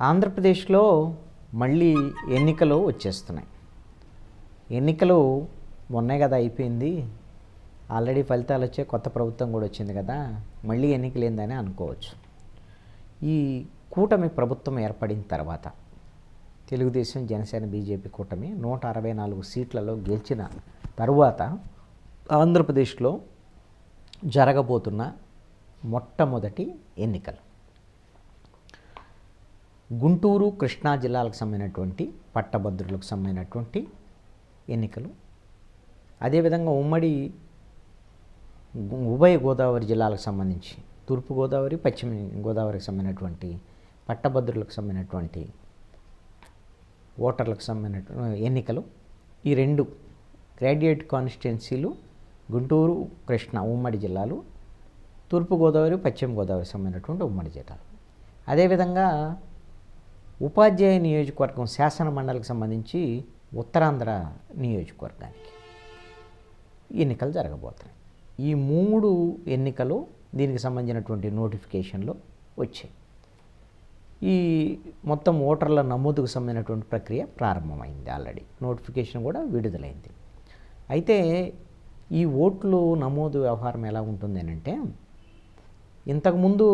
ఆంధ్రప్రదేశ్లో మళ్ళీ ఎన్నికలు వచ్చేస్తున్నాయి. ఎన్నికలు మొన్నే కదా అయిపోయింది. ఆల్రెడీ ఫలితాలు వచ్చే కొత్త ప్రభుత్వం కూడా వచ్చింది కదా. మళ్ళీ ఎన్నికలు ఏందని అనుకోవచ్చు. ఈ కూటమి ప్రభుత్వం ఏర్పడిన తర్వాత తెలుగుదేశం జనసేన బీజేపీ కూటమి నూట అరవై నాలుగు సీట్లలో గెలిచిన తరువాత ఆంధ్రప్రదేశ్లో జరగబోతున్న మొట్టమొదటి ఎన్నికలు. గుంటూరు కృష్ణా జిల్లాలకు సంబంధించినటువంటి పట్టభద్రులకు సంబంధించినటువంటి ఎన్నికలు. అదేవిధంగా ఉమ్మడి ఉభయ గోదావరి జిల్లాలకు సంబంధించి తూర్పు గోదావరి పశ్చిమ గోదావరికి సంబంధించినటువంటి పట్టభద్రులకు సంబంధించినటువంటి ఓటర్లకు సంబంధించిన ఎన్నికలు. ఈ రెండు గ్రాడ్యుయేట్ కాన్స్టిట్యున్సీలు గుంటూరు కృష్ణ ఉమ్మడి జిల్లాలు తూర్పుగోదావరి పశ్చిమ గోదావరి సంబంధించినటువంటి ఉమ్మడి జిల్లాలు. అదేవిధంగా ఉపాధ్యాయ నియోజకవర్గం శాసన మండలికి సంబంధించి ఉత్తరాంధ్ర నియోజకవర్గానికి ఎన్నికలు జరగబోతున్నాయి. ఈ మూడు ఎన్నికలు దీనికి సంబంధించినటువంటి నోటిఫికేషన్లు వచ్చాయి. ఈ మొత్తం ఓటర్ల నమోదుకు సంబంధించినటువంటి ప్రక్రియ ప్రారంభమైంది ఆల్రెడీ. నోటిఫికేషన్ కూడా విడుదలైంది. అయితే ఈ ఓట్లు నమోదు వ్యవహారం ఎలా ఉంటుంది అని అంటే ఇంతకుముందు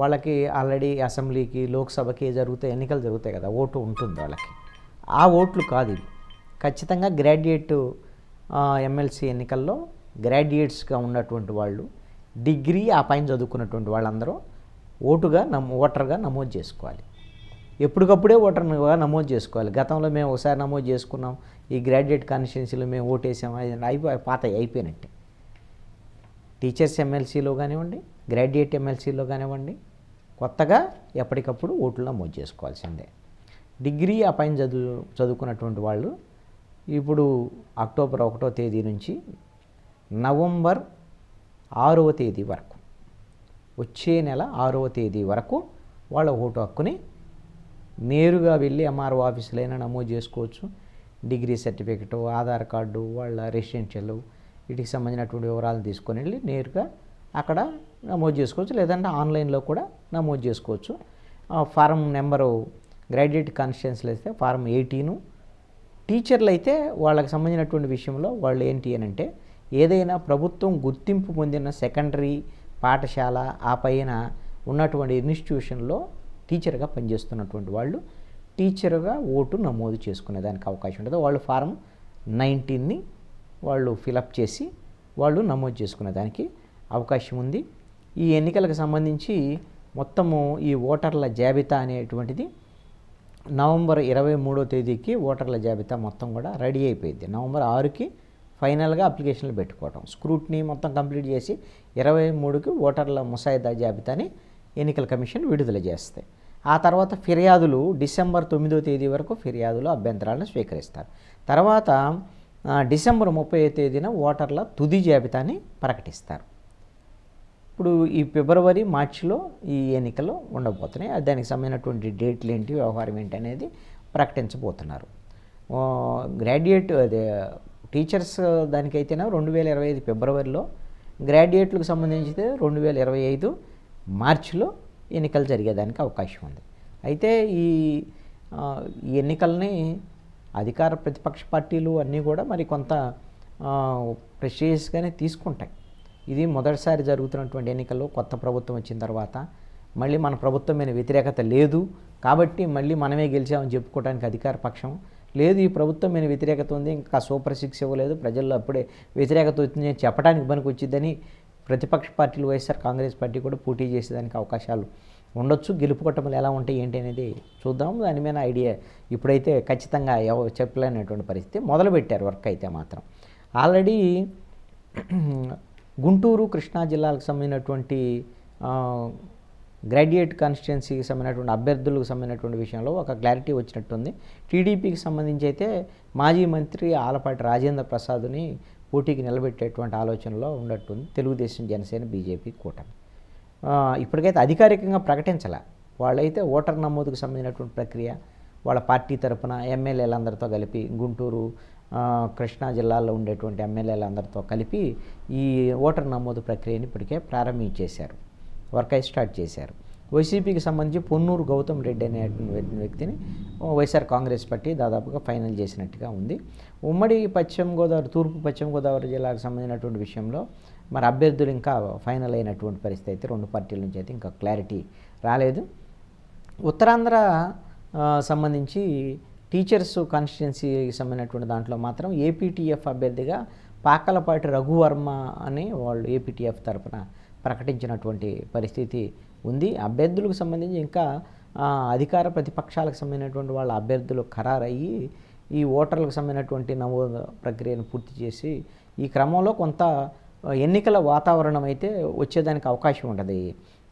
వాళ్ళకి ఆల్రెడీ అసెంబ్లీకి లోక్సభకి జరుగుతాయి ఎన్నికలు జరుగుతాయి కదా ఓటు ఉంటుంది వాళ్ళకి. ఆ ఓట్లు కాదు ఇవి. ఖచ్చితంగా గ్రాడ్యుయేట్ ఎమ్మెల్సీ ఎన్నికల్లో గ్రాడ్యుయేట్స్గా ఉన్నటువంటి వాళ్ళు డిగ్రీ ఆ పైన చదువుకున్నటువంటి వాళ్ళందరూ ఓటుగా నమో ఓటర్గా నమోదు చేసుకోవాలి. ఎప్పటికప్పుడే ఓటర్గా నమోదు చేసుకోవాలి. గతంలో మేము ఒకసారి నమోదు చేసుకున్నాం ఈ గ్రాడ్యుయేట్ కాన్స్టిట్యున్సీలో మేము ఓటేసాం అది అయిపోయి పాత అయిపోయినట్టే. టీచర్స్ ఎమ్మెల్సీలో కానివ్వండి గ్రాడ్యుయేట్ ఎమ్మెల్సీలో కానివ్వండి కొత్తగా ఎప్పటికప్పుడు ఓట్లు నమోదు చేసుకోవాల్సిందే. డిగ్రీ ఆ పైన చదువు చదువుకున్నటువంటి వాళ్ళు ఇప్పుడు అక్టోబర్ ఒకటో తేదీ నుంచి నవంబర్ ఆరవ తేదీ వరకు వచ్చే నెల ఆరవ తేదీ వరకు వాళ్ళ ఓటు హక్కుని నేరుగా వెళ్ళి ఎంఆర్ఓ ఆఫీసులైనా నమోదు చేసుకోవచ్చు. డిగ్రీ సర్టిఫికెట్ ఆధార్ కార్డు వాళ్ళ రెసిడెన్షియల్ వీటికి సంబంధించినటువంటి వివరాలు తీసుకొని వెళ్ళి నేరుగా అక్కడ నమోదు చేసుకోవచ్చు. లేదంటే ఆన్లైన్లో కూడా నమోదు చేసుకోవచ్చు. ఫారం నెంబరు గ్రాడ్యుయేట్ కాన్స్టిట్యున్సీలు అయితే ఫారం ఎయిటీను. టీచర్లు అయితే వాళ్ళకి సంబంధించినటువంటి విషయంలో వాళ్ళు ఏంటి అని అంటే ఏదైనా ప్రభుత్వం గుర్తింపు పొందిన సెకండరీ పాఠశాల ఆ పైన ఉన్నటువంటి ఇన్స్టిట్యూషన్లో టీచర్గా పనిచేస్తున్నటువంటి వాళ్ళు టీచర్గా ఓటు నమోదు చేసుకునే దానికి అవకాశం ఉంటుంది. వాళ్ళు ఫారం నైన్టీన్ని వాళ్ళు ఫిలప్ చేసి వాళ్ళు నమోదు చేసుకునే దానికి అవకాశం ఉంది. ఈ ఎన్నికలకు సంబంధించి మొత్తము ఈ ఓటర్ల జాబితా అనేటువంటిది నవంబర్ ఇరవై మూడో తేదీకి ఓటర్ల జాబితా మొత్తం కూడా రెడీ అయిపోయింది. నవంబర్ ఆరుకి ఫైనల్గా అప్లికేషన్లు పెట్టుకోవటం. స్క్రూట్ని మొత్తం కంప్లీట్ చేసి ఇరవై మూడుకి ఓటర్ల ముసాయిదా జాబితాని ఎన్నికల కమిషన్ విడుదల చేస్తాయి. ఆ తర్వాత ఫిర్యాదులు డిసెంబర్ తొమ్మిదో తేదీ వరకు ఫిర్యాదులు అభ్యంతరాలను స్వీకరిస్తారు. తర్వాత డిసెంబర్ ముప్పై తేదీన ఓటర్ల తుది జాబితాని ప్రకటిస్తారు. ఇప్పుడు ఈ ఫిబ్రవరి మార్చిలో ఈ ఎన్నికలు ఉండబోతున్నాయి. అది దానికి సంబంధించినటువంటి డేట్లు ఏంటి వ్యవహారం ఏంటి అనేది ప్రకటించబోతున్నారు. గ్రాడ్యుయేట్ అదే టీచర్స్ దానికైతేనే రెండు వేల ఇరవై ఐదు ఫిబ్రవరిలో గ్రాడ్యుయేట్లకు సంబంధించితే రెండు వేల ఇరవై ఐదు మార్చిలో ఎన్నికలు జరిగేదానికి అవకాశం ఉంది. అయితే ఈ ఈ ఎన్నికల్ని అధికార ప్రతిపక్ష పార్టీలు అన్నీ కూడా మరి కొంత ప్రెషియస్గానే తీసుకుంటాయి. ఇది మొదటిసారి జరుగుతున్నటువంటి ఎన్నికల్లో కొత్త ప్రభుత్వం వచ్చిన తర్వాత మళ్ళీ మన ప్రభుత్వం మీద వ్యతిరేకత లేదు కాబట్టి మళ్ళీ మనమే గెలిచామని చెప్పుకోవడానికి అధికార పక్షం లేదు. ఈ ప్రభుత్వం మీద వ్యతిరేకత ఉంది ఇంకా సూపర్ సిక్స్ ఇవ్వలేదు. ప్రజల్లో అప్పుడే వ్యతిరేకత వచ్చింది చెప్పడానికి పనికి వచ్చిందని ప్రతిపక్ష పార్టీలు వైఎస్ఆర్ కాంగ్రెస్ పార్టీ కూడా పోటీ చేసేదానికి అవకాశాలు ఉండొచ్చు. గెలుపు కొట్టములు ఎలా ఉంటాయి ఏంటి అనేది చూద్దాం. దాని మీద ఐడియా ఇప్పుడైతే ఖచ్చితంగా ఎవ చెప్పలేనటువంటి పరిస్థితి మొదలుపెట్టారు వర్క్ అయితే మాత్రం. ఆల్రెడీ గుంటూరు కృష్ణా జిల్లాలకు సంబంధించినటువంటి గ్రాడ్యుయేట్ కాన్స్టిట్యున్సీకి సంబంధించినటువంటి అభ్యర్థులకు సంబంధించినటువంటి విషయంలో ఒక క్లారిటీ వచ్చినట్టుంది. టీడీపీకి సంబంధించి అయితే మాజీ మంత్రి ఆలపాటి రాజేంద్ర ప్రసాద్ని పోటీకి నిలబెట్టేటువంటి ఆలోచనలో ఉన్నట్టుంది తెలుగుదేశం జనసేన బీజేపీ కూటమి. ఇప్పటికైతే అధికారికంగా ప్రకటించాల. వాళ్ళైతే ఓటర్ నమోదుకు సంబంధించినటువంటి ప్రక్రియ వాళ్ళ పార్టీ తరపున ఎమ్మెల్యేలందరితో కలిపి గుంటూరు కృష్ణా జిల్లాలో ఉండేటువంటి ఎమ్మెల్యేలందరితో కలిపి ఈ ఓటర్ నమోదు ప్రక్రియని ఇప్పటికే ప్రారంభించేశారు. వర్క్ అయి స్టార్ట్ చేశారు. వైసీపీకి సంబంధించి పొన్నూరు గౌతమ్ రెడ్డి అనే వ్యక్తిని వైఎస్ఆర్ కాంగ్రెస్ పార్టీ దాదాపుగా ఫైనల్ చేసినట్టుగా ఉంది. ఉమ్మడి పశ్చిమ గోదావరి తూర్పు పశ్చిమ గోదావరి జిల్లాకు సంబంధించినటువంటి విషయంలో మరి అభ్యర్థులు ఇంకా ఫైనల్ అయినటువంటి పరిస్థితి అయితే రెండు పార్టీల నుంచి అయితే ఇంకా క్లారిటీ రాలేదు. ఉత్తరాంధ్ర సంబంధించి టీచర్స్ కాన్స్టిట్యున్సీకి సంబంధించినటువంటి దాంట్లో మాత్రం ఏపీటీఎఫ్ అభ్యర్థిగా పాకలపాటి రఘువర్మ అని వాళ్ళు ఏపీటీఎఫ్ తరపున ప్రకటించినటువంటి పరిస్థితి ఉంది. అభ్యర్థులకు సంబంధించి ఇంకా అధికార ప్రతిపక్షాలకు సంబంధించినటువంటి వాళ్ళ అభ్యర్థులు ఖరారయ్యి ఈ ఓటర్లకు సంబంధించినటువంటి నమోదు ప్రక్రియను పూర్తి చేసి ఈ క్రమంలో కొంత ఎన్నికల వాతావరణం అయితే వచ్చేదానికి అవకాశం ఉంటుంది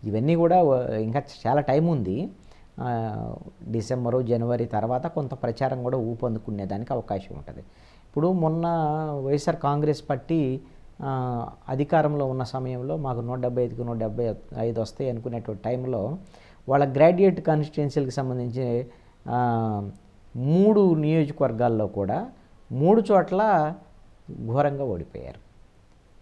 ఇవన్నీ కూడా ఇంకా చాలా టైం ఉంది. డిసెంబరు జనవరి తర్వాత కొంత ప్రచారం కూడా ఊపందుకునేదానికి అవకాశం ఉంటుంది. ఇప్పుడు మొన్న వైఎస్ఆర్ కాంగ్రెస్ పార్టీ అధికారంలో ఉన్న సమయంలో మాకు నూట డెబ్బై ఐదుకు నూట డెబ్బై ఐదు వస్తాయి అనుకునేటువంటి టైంలో వాళ్ళ గ్రాడ్యుయేట్ కాన్స్టిట్యున్సీలకు సంబంధించి మూడు నియోజకవర్గాల్లో కూడా మూడు చోట్ల ఘోరంగా ఓడిపోయారు.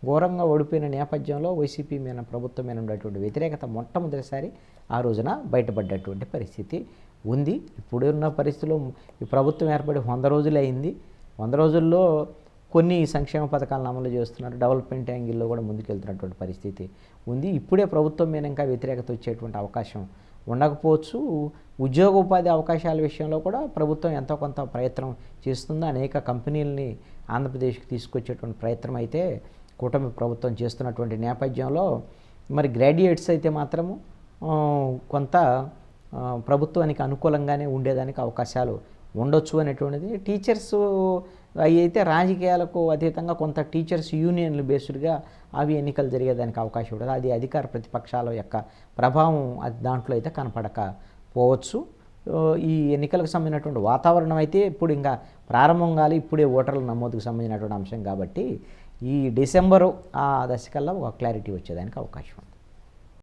ఘోరంగా ఓడిపోయిన నేపథ్యంలో వైసీపీ మీద ప్రభుత్వం మీద ఉన్నటువంటి వ్యతిరేకత మొట్టమొదటిసారి ఆ రోజున బయటపడ్డటువంటి పరిస్థితి ఉంది. ఇప్పుడున్న పరిస్థితిలో ఈ ప్రభుత్వం ఏర్పడి వంద రోజులు అయింది. వంద రోజుల్లో కొన్ని సంక్షేమ పథకాలను అమలు చేస్తున్నారు. డెవలప్మెంట్ యాంగిల్లో కూడా ముందుకెళ్తున్నటువంటి పరిస్థితి ఉంది. ఇప్పుడే ప్రభుత్వం మీద ఇంకా వ్యతిరేకత వచ్చేటువంటి అవకాశం ఉండకపోవచ్చు. ఉద్యోగ ఉపాధి అవకాశాల విషయంలో కూడా ప్రభుత్వం ఎంతో కొంత ప్రయత్నం చేస్తుంది. అనేక కంపెనీలని ఆంధ్రప్రదేశ్కి తీసుకొచ్చేటువంటి ప్రయత్నం అయితే కూటమి ప్రభుత్వం చేస్తున్నటువంటి నేపథ్యంలో మరి గ్రాడ్యుయేట్స్ అయితే మాత్రము కొంత ప్రభుత్వానికి అనుకూలంగానే ఉండేదానికి అవకాశాలు ఉండొచ్చు అనేటువంటిది. టీచర్స్ అవి అయితే రాజకీయాలకు అతీతంగా కొంత టీచర్స్ యూనియన్లు బేస్డ్గా అవి ఎన్నికలు జరిగేదానికి అవకాశం ఉండదు. అది అధికార ప్రతిపక్షాల యొక్క ప్రభావం అది దాంట్లో అయితే కనపడకపోవచ్చు ఈ ఎన్నికలకు సంబంధించినటువంటి వాతావరణం అయితే ఇప్పుడు ఇంకా ప్రారంభం కాలి ఇప్పుడే ఓటర్ల నమోదుకు సంబంధించినటువంటి అంశం కాబట్టి ఈ డిసెంబరు ఆ దశకల్లా ఒక క్లారిటీ వచ్చేదానికి అవకాశం ఉంది.